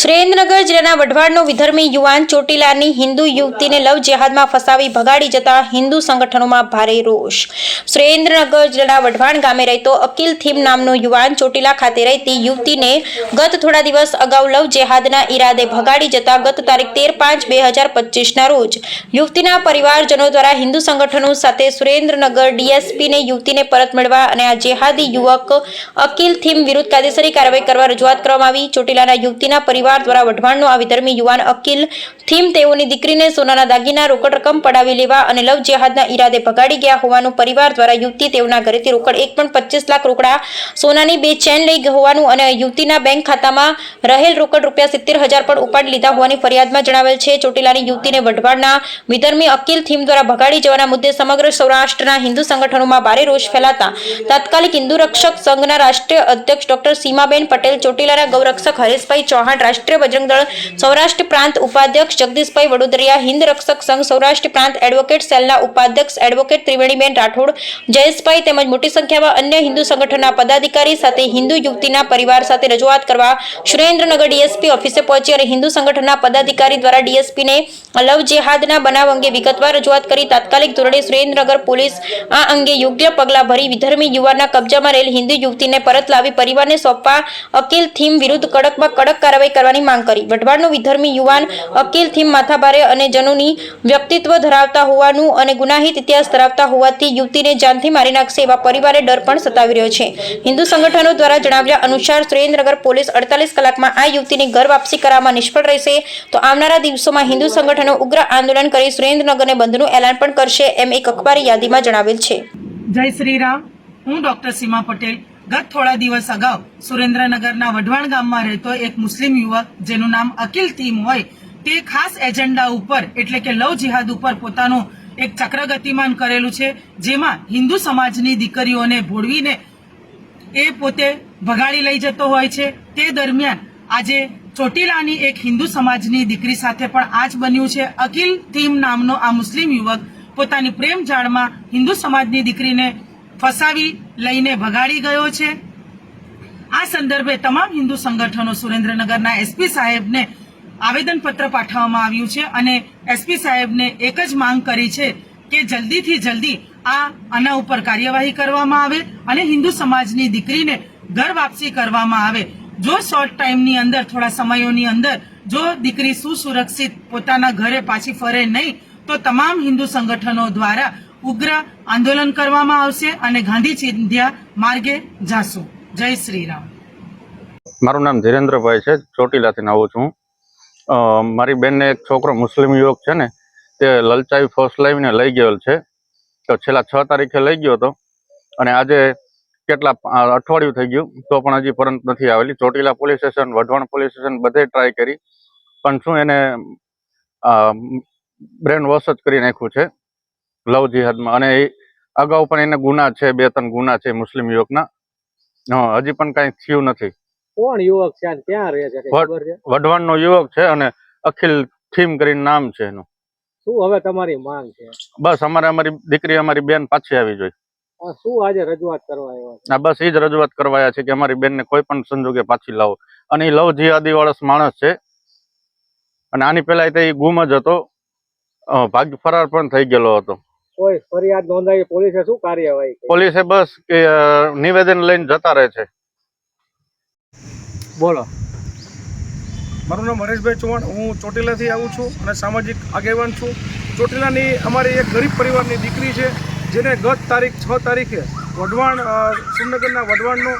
સુરેન્દ્રનગર જિલ્લાના વઢવાડનો વિધર્મી યુવાન ચોટીલાની હિન્દુ યુવતીને લવ જેહાદમાં ફસાવી ભગાડી જતા હિન્દુ સંગઠનોમાં ભારે રોષ. સુરેન્દ્રનગર જિલ્લાના વઢવાણ ગામે રહેતો અકિલ થીમ નામનો યુવાન ચોટીલા ખાતે રહેતી યુવતીને ગત થોડા દિવસ અગાઉ લવ જેહાદના ઈરાદે ભગાડી જતા ગત તારીખ તેર પાંચ બે હજાર પચીસના રોજ યુવતીના પરિવારજનો દ્વારા હિન્દુ સંગઠનો સાથે સુરેન્દ્રનગર ડીએસપીને યુવતીને પરત મળવા અને આ જેહાદી યુવક અકિલ થીમ વિરુદ્ધ કાયદેસરી કાર્યવાહી કરવા રજૂઆત કરવામાં આવી. ચોટીલાના યુવતીના પરિવાર દ્વારા વઢવાણનો આ વિધર્મી યુવાન અકીલ થીમ તેઓની દીકરીને સોનાના દાગીના, રોકડ રકમ પડાવી લેવા અને લવ જેહાદના ઈરાદે ભગાડી ગયા હોવાનું પરિવાર દ્વારા યુવતી તેઓના ઘરેથી રોકડ એક પણ પચીસ લાખ રોકડા સોનાની બે ચેન લઈ હોવાનું અને યુવતીના બેંક ખાતામાં રહેલ રોકડ રૂપિયા સિત્તેર હજાર પણ ઉપાડી લીધા હોવાની ફરિયાદમાં જણાવેલ છે. ચોટીલાની યુવતીને વઢવાડના વિધર્મી અકિલ થીમ દ્વારા ભગાડી જવાના મુદ્દે સમગ્ર સૌરાષ્ટ્રના હિન્દુ સંગઠનોમાં ભારે રોષ ફેલાતા તાત્કાલિક હિન્દુ રક્ષક સંઘના રાષ્ટ્રીય અધ્યક્ષ ડોક્ટર સીમાબેન પટેલ, ચોટીલાના ગૌરક્ષક હરેશભાઈ ચૌહાણ રાષ્ટ્રીય બજરંગ દળ સૌરાષ્ટ્ર પ્રાંત ઉપાધ્યક્ષ જગદીશભાઈ વડોદરિયા હિન્દ રક્ષક સંઘ સૌરાષ્ટ્ર પ્રાંત એડવોકેટ સેલના ઉપાધ્યક્ષ એડવોકેટ ત્રિવેણીબેન રાઠોડ, જયેશભાઈ તેમજ મોટી સંખ્યામાં અન્ય હિન્દુ સંગઠનના પદાધિકારી સાથે હિન્દુ યુવતીના પરિવાર સાથે રજૂઆત કરવા સુરેન્દ્રનગર ડીએસપી ઓફિસે પહોંચી અને હિન્દુ સંગઠનના પદાધિકારી દ્વારા ડીએસપીને લવ જેહાદના બનાવ અંગે વિગતવાર રજૂઆત કરી. તાત્કાલિક ધોરણે સુરેન્દ્રનગર પોલીસ આ અંગે યોગ્ય પગલાં ભરી વિધર્મી યુવાનના કબજામાં રહેલ હિન્દુ યુવતીને પરત લાવી પરિવારને સોંપવા અકિલ થીમ વિરુદ્ધ કડકમાં કડક કાર્યવાહી કરવાની માંગ કરી. વઢવાડનો વિધર્મી યુવાન અકિલ થીમ માથાભારે અને જનુની વ્યક્તિત્વ ધરાવતા હોવાનું અને ગુનાહિત ઇતિહાસ ધરાવતા હોવાથી યુવતીને જાનથી મારી નાખશે એવા પરિવારે ડર પણ સતાવી રહ્યો છે. હિન્દુ સંગઠનો દ્વારા જણાવ્યા અનુસાર સુરેન્દ્રનગર પોલીસ અડતાલીસ કલાકમાં આ યુવતીની ઘર વાપસી કરવામાં નિષ્ફળ રહેશે. તો આવનારા દિવસોમાં હિન્દુ સંગઠનો ઉગ્ર આંદોલન કરી સુરેન્દ્રનગરને બંધનું એલાન પણ કરશે એમ એક અખબારી યાદીમાં જણાવેલ છે. જય શ્રી રામ. હું ડોક્ટર સીમા પટેલ. ગત થોડા દિવસ અગાઉ સુરેન્દ્રનગરના વઢવાણ ગામમાં રહેતો એક મુસ્લિમ યુવક, જેનું નામ અકિલ તીમ હોય, તે ખાસ એજન્ડા ઉપર, એટલે કે લવ જિહાદ ઉપર પોતાનું એક ચક્ર ગતિમાન કરેલું છે, જેમાં હિન્દુ સમાજની દીકરીઓને ભોળવીને એ પોતે ભગાડી લઈ જતો હોય છે. તે દરમિયાન આજે ચોટીલાની એક હિન્દુ સમાજની દીકરી સાથે પણ આજ બન્યું છે. અકિલ થીમ નામનો આ મુસ્લિમ યુવક પોતાની પ્રેમ જાળમાં હિન્દુ સમાજની દીકરીને ફસાવી લઈને ભગાડી ગયો છે. આ સંદર્ભે તમામ હિન્દુ સંગઠનો સુરેન્દ્રનગરના એસપી સાહેબને આવેદનપત્ર પાઠવવામાં આવ્યું છે અને એસપી સાહેબને એક જ માંગ કરી છે કે જલ્દીથી જલ્દી આ આના ઉપર કાર્યવાહી કરવામાં આવે અને હિન્દુ સમાજની દીકરીને ઘર વાપસી કરવામાં આવે. જો શોર્ટ ટાઈમની અંદર, થોડા સમયોની અંદર, જો દીકરી સુસુરક્ષિત પોતાના ઘરે પાછી ફરે નહીં, તો તમામ હિન્દુ સંગઠનો દ્વારા ઉગ્ર આંદોલન કરવામાં આવશે અને ગાંધી ચિંધ્યા માર્ગે જાશું. જય શ્રી રામ મારું નામ ધીરેન્દ્રભાઈ છે, ચોટીલાથી આવું છું. મારી બેનને એક છોકરો મુસ્લિમ યુવક છે ને, તે લલચાઈ ફર્સ્ટ લાવીને લઈ ગયેલ છે. તો છેલ્લા છ તારીખે લઈ ગયો હતો. અને આજે કેટલા અઠવાડિયું થઈ ગયું, તો પણ હજી પરત નથી આવેલી. Chotila police station, Wadhwan police station બધે ટ્રાય કરી. પણ શું એને બ્રેન વોશ જ કરી નાખ્યું છે. લવ જિહાદમાં. અને એ અગાઉ પણ એને ગુના છે બે ત્રણ ગુના છે મુસ્લિમ યુવકના. હં, હજી પણ કઈ થયું નથી. કોણ યુવક છે ક્યાં રહે છે વઢવાણ વઢવાણનો યુવક છે અને અખિલ થીમ કરીને નામ છે એનું. શું હવે તમારી માંગ છે? બસ અમારે અમારી દીકરી અમારી બેન પાછી આવી જોઈએ શું આજે રજૂઆત કરવા આવ્યા બસ એ જ રજૂઆત કરવા છે કે અમારી બેનને કોઈ પણ સંજોગે પાછી લાવો. અને એ લવ જિહાદી માણસ છે. અને આની પહેલા એ ગુમ જ હતો. ભાગ ફરાર પણ થઈ ગયેલો હતો. કોઈ ફરિયાદ નોંધાવી પોલીસે શું કાર્યવાહી પોલીસે બસ કે નિવેદન લઈને જતા રહે છે. બોલો. મારું નામ હરેશભાઈ ચૌહાણ. હું ચોટીલાથી આવું છું અને સામાજિક આગેવાન છું. ચોટીલાની અમારી એક ગરીબ પરિવારની દીકરી છે જેને ગત તારીખ છ તારીખે વઢવાણ શ્રીનગરના વઢવાણનો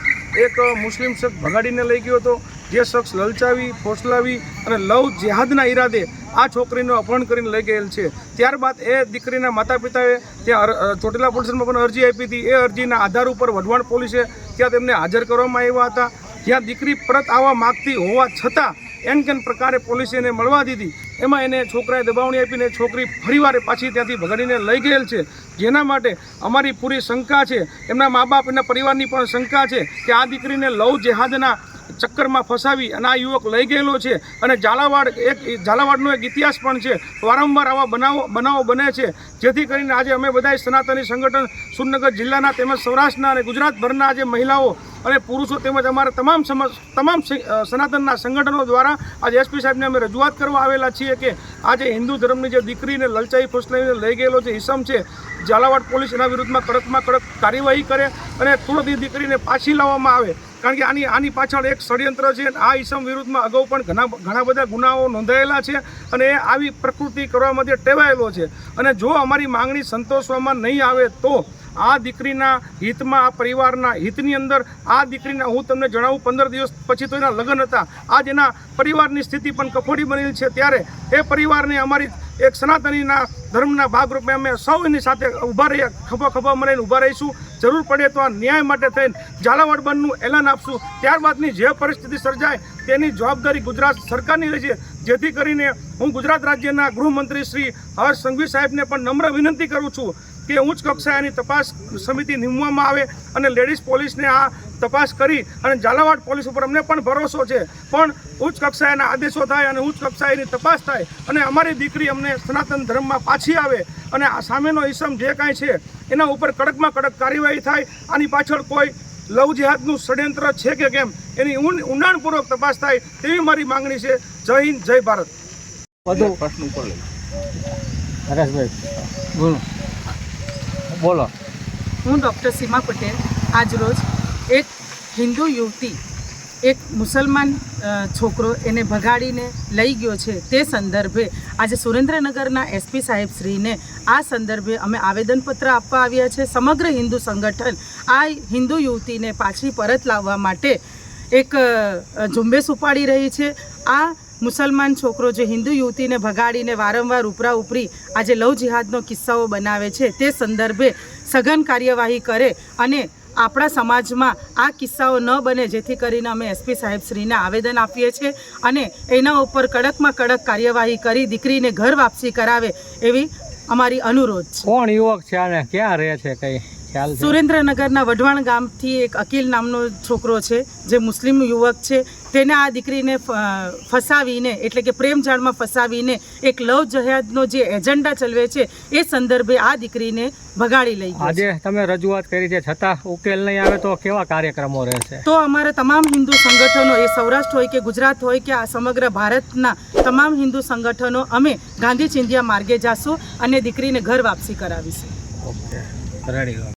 એક મુસ્લિમ શખ્સ ભગાડીને લઈ ગયો હતો. જે શખ્સ લલચાવી, ફોસલાવી અને લવ જેહાદના ઈરાદે આ છોકરીનું અપહરણ કરીને લઈ ગયેલ છે. ત્યારબાદ એ દીકરીના માતા પિતાએ ત્યાં ચોટીલા પોલીસમાં પણ અરજી આપી હતી. એ અરજીના આધાર ઉપર વઢવાણ પોલીસે ત્યાં તેમને હાજર કરવામાં આવ્યા હતા. જ્યાં દીકરી પરત આવવા માગતી હોવા છતાં એન કેન પ્રકારે પોલીસે એને મળવા દીધી. એમાં એને છોકરાએ દબાવણી આપીને છોકરી ફરીવાર પાછી ત્યાંથી ભગાડીને લઈ ગયેલ છે. જેના માટે અમારી પૂરી શંકા છે. એમના મા બાપ એના પરિવારની પણ શંકા છે કે આ દીકરીને લવ જેહાદના ચક્કરમાં ફસાવી અને આ યુવક લઈ ગયેલો છે. અને ઝાલાવાડ એક ઝાલાવાડનો એક ઇતિહાસ પણ છે. વારંવાર આવા બનાવો બનાવો બને છે. જેથી કરીને આજે અમે બધાય સનાતની સંગઠન સુરનગર જિલ્લાના તેમજ સૌરાષ્ટ્રના અને ગુજરાતભરના જે મહિલાઓ અને પુરુષો તેમજ અમારા તમામ તમામ સનાતનના સંગઠનો દ્વારા આજે એસપી સાહેબને અમે રજૂઆત કરવા આવેલા છીએ કે આજે હિન્દુ ધર્મની જે દીકરીને લલચાઈ ફસલાઈને લઈ ગયેલો જે ઈસમ છે ઝાલાવાડ પોલીસ એના વિરુદ્ધમાં કડકમાં કડક કાર્યવાહી કરે અને તુરંત એ દીકરીને પાછી લાવવામાં આવે. કારણ કે આની આની પાછળ એક ષડયંત્ર છે અને આ ઈસમ વિરુદ્ધમાં અગાઉ પણ ઘણા ઘણા બધા ગુનાઓ નોંધાયેલા છે અને એ આવી પ્રકૃતિ કરવા માટે ટેવાયેલો છે. અને જો અમારી માંગણી સંતોષવામાં નહીં આવે તો આ દીકરીના હિતમાં, આ પરિવારના હિતની અંદર આ દીકરીના, હું તમને જણાવું, પંદર દિવસ પછી તો એના લગ્ન હતા. આજ એના પરિવારની સ્થિતિ પણ કફોડી બનેલી છે. ત્યારે એ પરિવારને અમારી એક સનાતનીના ધર્મના ભાગરૂપે અમે સૌ એની સાથે ઊભા રહીએ, ખભો ખભો મળીને ઊભા રહીશું. જરૂર પડે તો આ ન્યાય માટે થઈને ઝાલાવાડ બંધનું એલાન આપશું. ત્યારબાદની જે પરિસ્થિતિ સર્જાય તેની જવાબદારી ગુજરાત સરકારની રહેશે. જેથી કરીને હું ગુજરાત રાજ્યના ગૃહમંત્રી શ્રી હર્ષ સંઘવી સાહેબને પણ નમ્ર વિનંતી કરું છું કે ઉચ્ચ કક્ષાએની તપાસ સમિતિ નીમવામાં આવે અને લેડીઝ પોલીસને આ તપાસ કરી અને ઝાલાવાડ પોલીસ ઉપર અમને પણ ભરોસો છે. પણ ઉચ્ચ કક્ષાએના આદેશો થાય અને ઉચ્ચ કક્ષાએની તપાસ થાય અને અમારી દીકરી અમને સનાતન ધર્મમાં પાછી આવે અને આ સામેનો ઇસમ જે કાંઈ છે એના ઉપર કડકમાં કડક કાર્યવાહી થાય. આની પાછળ કોઈ લવ જિહાદનું ષડયંત્ર છે કે કેમ એની ઊંડ- ઊંડાણપૂર્વક તપાસ થાય તેવી મારી માંગણી છે. જય હિન્દ જય ભારત. નરેશભાઈ બોલો. બોલો. હું ડૉક્ટર સીમા પટેલ આજરોજ એક હિન્દુ યુવતી, એક મુસલમાન છોકરો એને ભગાડીને લઈ ગયો છે તે સંદર્ભે આજે સુરેન્દ્રનગરના એસપી સાહેબ શ્રીને આ સંદર્ભે અમે આવેદનપત્ર આપવા આવ્યા છે. સમગ્ર હિન્દુ સંગઠન આ હિન્દુ યુવતીને પાછી પરત લાવવા માટે એક ઝુંબેશ ઉપાડી રહી છે. આ મુસલમાન છોકરો જે હિન્દુ યુવતીને ભગાડીને વારંવાર ઉપરા ઉપરી આજે લવ જિહાદનો કિસ્સાઓ બનાવે છે તે સંદર્ભે સઘન કાર્યવાહી કરે અને આપણા સમાજમાં આ કિસ્સાઓ ન બને જેથી કરીને અમે એસપી સાહેબશ્રીને આવેદન આપીએ છીએ અને એના ઉપર કડકમાં કડક કાર્યવાહી કરી દીકરીને ઘર વાપસી કરાવે એવી અમારી અનુરોધ છે. કોણ યુવક છે અને ક્યાં રહે છે કઈ છે? સુરેન્દ્રનગરના વઢવાણ ગામથી એક અકિલ નામનો છોકરો છે જે મુસ્લિમ યુવક છે. તેને આ દીકરીને ફસાવીને એટલે કે પ્રેમ જાળમાં ફસાવીને એક લવ જહાદનો જે એજન્ડા ચલવે છે એ સંદર્ભે આ દીકરીને ભગાડી લઈ આજે તમે રજૂઆત કરી છે છતાં ઉકેલ નહીં આવે તો કેવા કાર્યક્રમો રહેશે? તો અમારા તમામ હિન્દુ સંગઠનો એ સૌરાષ્ટ્ર હોય કે ગુજરાત હોય કે આ સમગ્ર ભારતના તમામ હિન્દુ સંગઠનો અમે ગાંધી ચિંધિયા માર્ગે જાશું અને દીકરીને ઘર વાપસી કરાવીશું. Okay ready